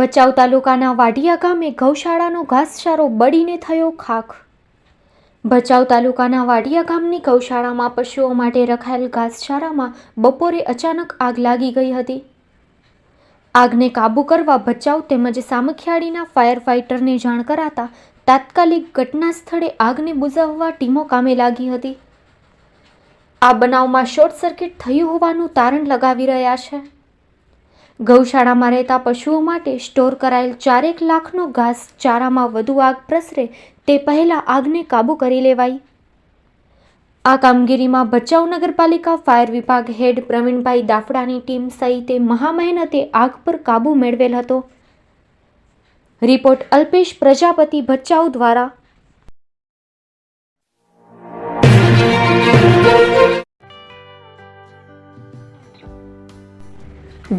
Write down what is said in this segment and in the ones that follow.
ભચાઉ તાલુકાના વાઢિયા ગામે ગૌશાળાનો ઘાસચારો બળીને થયો ખાખ. ભચાઉ તાલુકાના વાડિયા ગામની ગૌશાળામાં પશુઓ માટે રખાયેલ ઘાસચારામાં બપોરે અચાનક આગ લાગી ગઈ હતી. આગને કાબૂ કરવા ભચાઉ તેમજ સામખિયાળીના ફાયર ફાઇટરને જાણ કરાતા તાત્કાલિક ઘટના સ્થળે આગને બુઝાવવા ટીમો કામે લાગી હતી. આ બનાવમાં શોર્ટ સર્કિટ થયું હોવાનું તારણ લગાવી રહ્યા છે. ગૌશાળામાં રહેતા પશુઓ માટે સ્ટોર કરાયેલ ચારેક લાખનો ઘાસ ચારામાં વધુ આગ પ્રસરે તે પહેલાં આગને કાબૂ કરી લેવાઈ. આ કામગીરીમાં ભચાઉ નગરપાલિકા ફાયર વિભાગ હેડ પ્રવીણભાઈ દાફડાની ટીમ સહિતે મહામહેનતે આગ પર કાબૂ મેળવેલ હતો. રિપોર્ટ અલ્પેશ પ્રજાપતિ ભચાઉ દ્વારા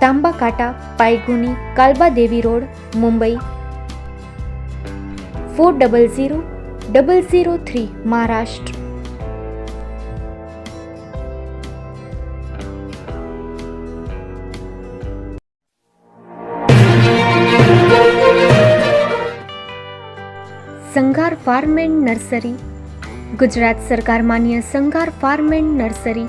Tamba Kanta Paydhuni Kalba Devi road, Mumbai. Four double zero double zero three, Maharashtra. Sanghar farm and nursery. Gujarat સરકાર માન્ય સંઘાર ફાર્મ એન્ડ નર્સરી.